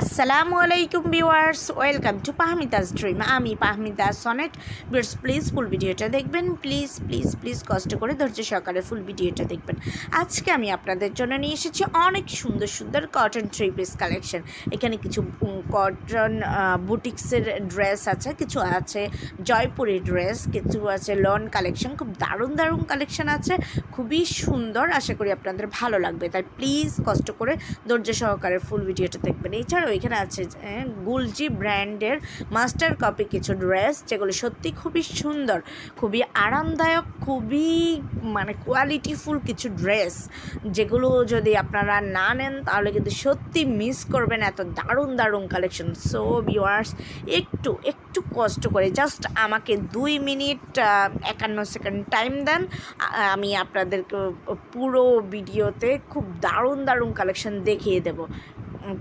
আসসালামু আলাইকুম viewers welcome to Pahmidas dream আমি Pahmida Sonet viewers please full ভিডিওটা দেখবেন। প্লিজ প্লিজ প্লিজ কষ্ট করে ধৈর্য সহকারে ফুল ভিডিওটা দেখবেন। আজকে আমি আপনাদের জন্য নিয়ে এসেছি অনেক সুন্দর সুন্দর কটন থ্রি পিস কালেকশন এখানে কিছু কটন বুটিক্সের ড্রেস আছে, কিছু আছে জয়পুরি ড্রেস কিছু আছে লন কালেকশন খুব দারুণ দারুণ কালেকশন আছে। খুবই সুন্দর, আশা করি আপনাদের ভালো লাগবে। তাই প্লিজ কষ্ট করে ধৈর্য সহকারে ফুল ভিডিওটা দেখবেন। এছাড়াও এখানে আছে গুলজি ব্র্যান্ডের মাস্টার কপি কিছু ড্রেস, যেগুলো সত্যি খুবই সুন্দর, খুবই আরামদায়ক, খুবই মানে কোয়ালিটিফুল কিছু ড্রেস, যেগুলো যদি আপনারা না নেন, তাহলে কিন্তু সত্যি মিস করবেন এত দারুণ দারুণ কালেকশন সো ভিউয়ার্স একটু একটু কষ্ট করে জাস্ট আমাকে দুই মিনিট একান্ন সেকেন্ড টাইম দেন। আমি আপনাদেরকে পুরো ভিডিওতে খুব দারুণ দারুণ কালেকশন দেখিয়ে দেবো।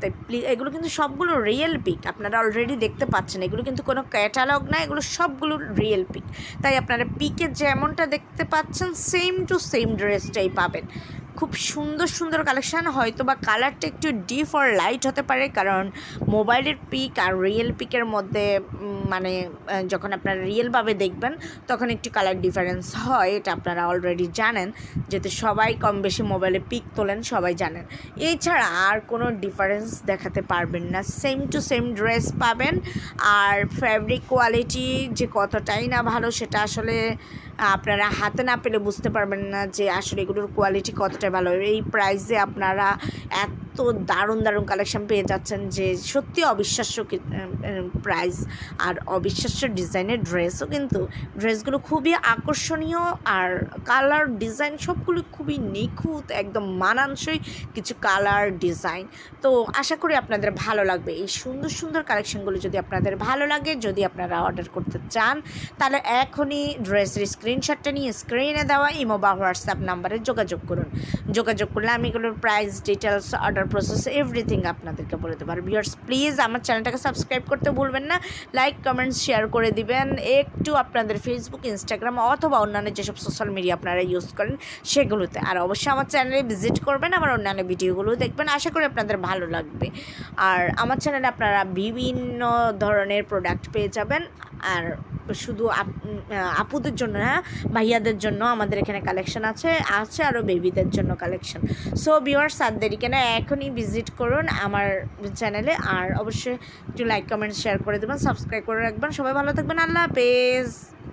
তাই প্লিজ এগুলো কিন্তু সবগুলো রিয়েল পিক আপনারা অলরেডি দেখতে পাচ্ছেন। এগুলো কিন্তু কোনো ক্যাটালগ না, এগুলো সবগুলো রিয়েল পিক তাই আপনারা পিকে যেমনটা দেখতে পাচ্ছেন সেম টু সেম ড্রেসটাই পাবেন। খুব সুন্দর সুন্দর কালেকশান হয়তো বা কালারটা একটু ডিপ আর লাইট হতে পারে, কারণ মোবাইলের পিক আর রিয়েল পিকের মধ্যে মানে যখন আপনারা রিয়েলভাবে দেখবেন, তখন একটু কালার ডিফারেন্স হয়, এটা আপনারা অলরেডি জানেন। যেহেতু সবাই কম বেশি মোবাইলে পিক তোলেন, সবাই জানেন। এছাড়া আর কোনো ডিফারেন্স দেখাতে পারবেন না। সেম টু সেম ড্রেস পাবেন, আর ফ্যাব্রিক কোয়ালিটি যে কতটাই না ভালো, সেটা আসলে আপনারা হাতে না পেলে বুঝতে পারবেন না যে আসলে এগুলোর কোয়ালিটি কতটা ভালো। এই প্রাইসে আপনারা এত দারুণ দারুণ কালেকশন পেয়ে যাচ্ছেন যে সত্যি অবিশ্বাস্য প্রাইস আর অবিশ্বাস্য ডিজাইনের ড্রেসও কিন্তু ড্রেসগুলো খুবই আকর্ষণীয় আর কালার ডিজাইন সবগুলো খুবই নিখুঁত, একদম মানানসই কিছু কালার ডিজাইন তো আশা করি আপনাদের ভালো লাগবে। এই সুন্দর সুন্দর কালেকশনগুলো যদি আপনাদের ভালো লাগে, যদি আপনারা অর্ডার করতে চান, তাহলে এখনই ড্রেসের স্ক্রিনশটটা নিয়ে স্ক্রিনে দেওয়া ইমো বা হোয়াটসঅ্যাপ নাম্বারে যোগাযোগ করুন। যোগাযোগ করলে আমি এগুলোর price details order process everything আপনাদেরকে বলে দেবো। আর ভিউয়ার্স প্লিজ আমার চ্যানেলটাকে সাবস্ক্রাইব করতে ভুলবেন না। লাইক কমেন্ট শেয়ার করে দিবেন। একটু আপনাদের ফেসবুক ইনস্টাগ্রাম অথবা অন্যান্য যেসব সোশ্যাল মিডিয়া আপনারা ইউজ করেন, সেগুলোতে। আর অবশ্যই আমার চ্যানেলে ভিজিট করবেন, আমার অন্যান্য ভিডিওগুলো দেখবেন। আশা করি আপনাদের ভালো লাগবে। আর আমার চ্যানেলে আপনারা বিভিন্ন ধরনের প্রোডাক্ট পেয়ে যাবেন। আর শুধু আপ- আপুদের জন্য হ্যাঁ ভাইয়াদের জন্য আমাদের এখানে কালেকশন আছে আছে আরও বেবিদের জন্য কালেকশন সো বিওয়ার আর দেরিকে না এখনই ভিজিট করুন আমার চ্যানেলে আর অবশ্যই একটু লাইক কমেন্ট শেয়ার করে দেবেন সাবস্ক্রাইব করে রাখবেন। সবাই ভালো থাকবেন, আল্লাহ হাফেজ।